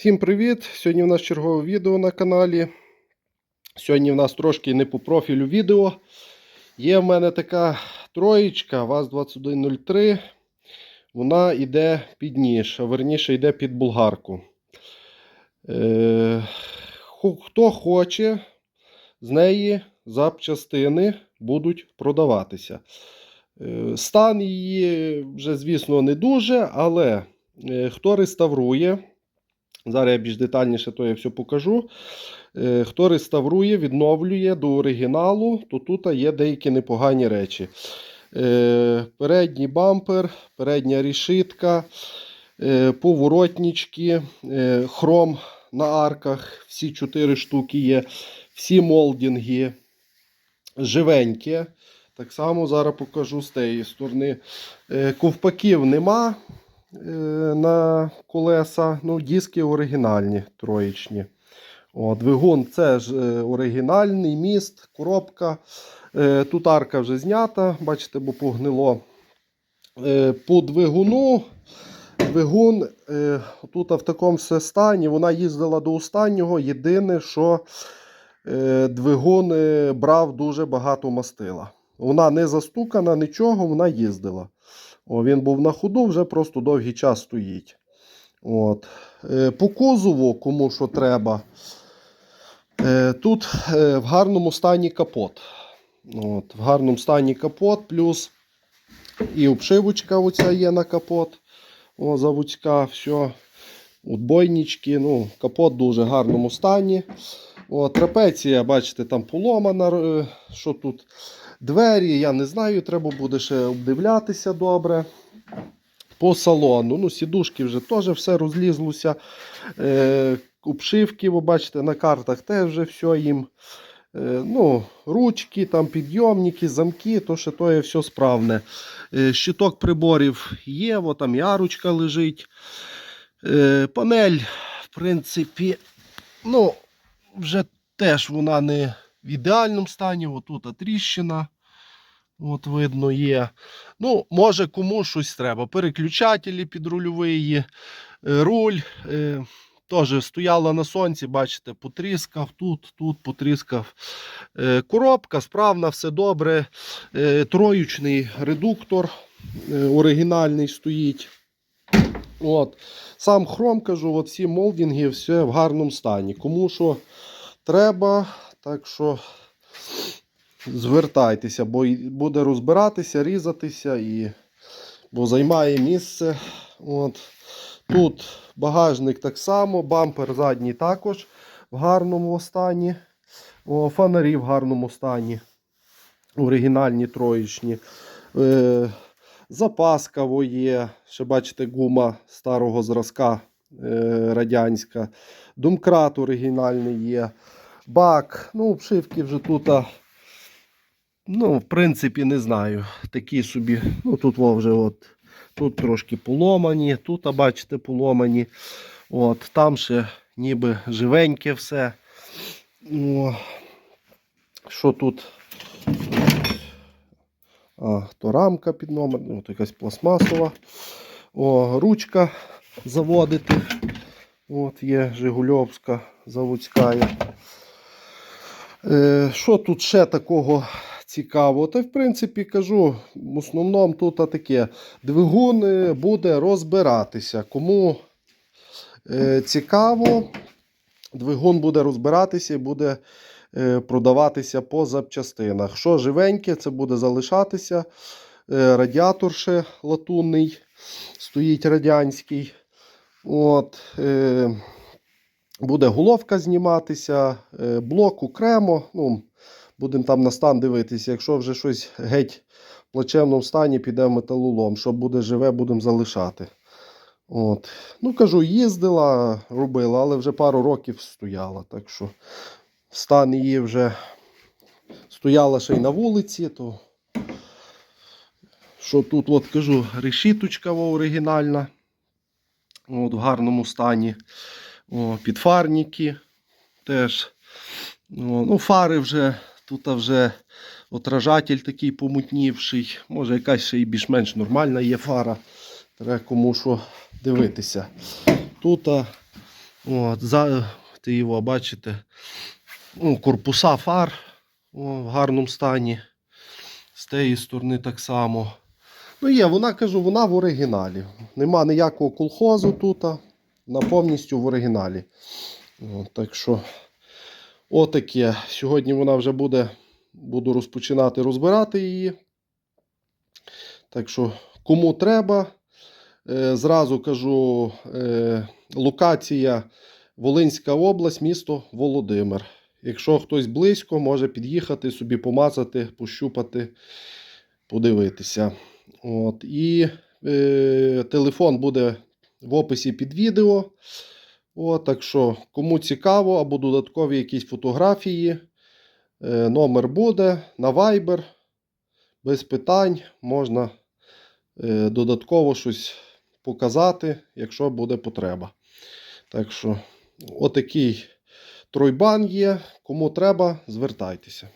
Всім привіт! Сьогодні в нас чергове відео на каналі. Сьогодні в нас трошки не по профілю відео. Є в мене така троєчка ВАЗ-2103. Вона йде під ніж, а верніше йде під булгарку. Е, хто хоче, з неї запчастини будуть продаватися. Е, Стан її вже, звісно, не дуже, але е, хто реставрує, зараз я більш детальніше то я все покажу. Е, Хто реставрує, відновлює до оригіналу, то тут є деякі непогані речі. Е, Передній бампер, передня рішитка, е, поворотнички, хром на арках, всі чотири штуки є, всі молдинги живенькі. Так само зараз покажу з тієї сторони. Ковпаків нема на колеса. Ну, диски оригінальні, троєчні. Двигун це ж е, оригінальний міст, коробка. Е, Тут арка вже знята, бачите, бо погнило. Е, По двигуну. Двигун е, тут в такому все стані. Вона їздила до останнього. Єдине, що е, двигун е, брав дуже багато мастила. Вона не застукана, нічого, вона їздила. О, він був на ходу, вже просто довгий час стоїть. От. Е, По кузову, кому що треба. Е, Тут е, в гарному стані капот. От, в гарному стані капот, плюс і обшивочка оця є на капот. О, заводська, все. Отбойнички, ну, капот в дуже гарному стані. О, трапеція, бачите, там поломана. Що тут? Двері, я не знаю, треба буде ще обдивлятися добре. По салону. Ну, сідушки вже теж все розлізлося. Е, обшивки, ви бачите, на картах теж вже все їм. Е, ну, ручки, там підйомники, замки, то ще то є все справне. Е, щиток приборів є, о, там і арочка лежить. Е, панель, в принципі, ну, вже теж вона не в ідеальному стані. Отут тріщина. От видно є. Ну, може кому щось треба. Переключателі підрульові, е, руль. Е, Теж стояла на сонці, бачите, потріскав, тут, тут потріскав. Е, Коробка справна, все добре. Троючний редуктор оригінальний стоїть. От. Сам хром кажу, от всі молдинги, все в гарному стані. Кому що треба, так що звертайтеся, бо буде розбиратися, різатися, і... бо займає місце. От. Тут багажник так само, бампер задній також в гарному стані. О, фонарі в гарному стані. Оригінальні троєчні. Е, запаска во є. Ще бачите, гума старого зразка е, радянська. Думкрат оригінальний є. Бак. Ну, обшивки вже тут. Ну, в принципі, не знаю. Такі собі. Ну, тут вже от. Тут трошки поломані, тут, бачите, поломані. От, там ще ніби живеньке все. О, що тут? А, то рамка під номер, ну, якась пластмасова. О, ручка заводити. От є Жигульовська заводська. Е, що тут ще такого цікавого? Та в принципі кажу, в основному тут таке. Двигун буде розбиратися. Кому е, цікаво, двигун буде розбиратися і буде е, продаватися по запчастинах. Що живеньке, це буде залишатися. Радіатор ще латунний, стоїть радянський. От, буде головка зніматися, е, блок окремо. Ну, будемо там на стан дивитися. Якщо вже щось геть в плачевному стані, піде в металолом. Що буде живе, будемо залишати. От. Ну, кажу, їздила, робила, але вже пару років стояла. Так що стан її вже стояла ще й на вулиці, то що тут, от кажу, решіточка оригінальна. От, в гарному стані. О, підфарники теж. О, ну, фари вже тут вже отражатель такий помутнівший. Може, якась ще й більш-менш нормальна є фара. Треба кому що дивитися. Тут От, за, ти його бачите. Ну, корпуса фар о, в гарному стані. З тієї сторони так само. Ну, є, вона кажу, вона в оригіналі. Нема ніякого колхозу тут. А Вона повністю в оригіналі. Так що, отаке. Сьогодні вона вже буде. Буду розпочинати розбирати її. Так що, кому треба, е, зразу кажу, е, локація Волинська область, місто Володимир. Якщо хтось близько, може під'їхати, собі помацати, пощупати, подивитися. От. І е, телефон буде в описі під відео. От, так що, кому цікаво, або додаткові якісь фотографії, е, номер буде на Viber. Без питань можна е, додатково щось показати, якщо буде потреба. Так що, отакий тройбан є. Кому треба, звертайтеся.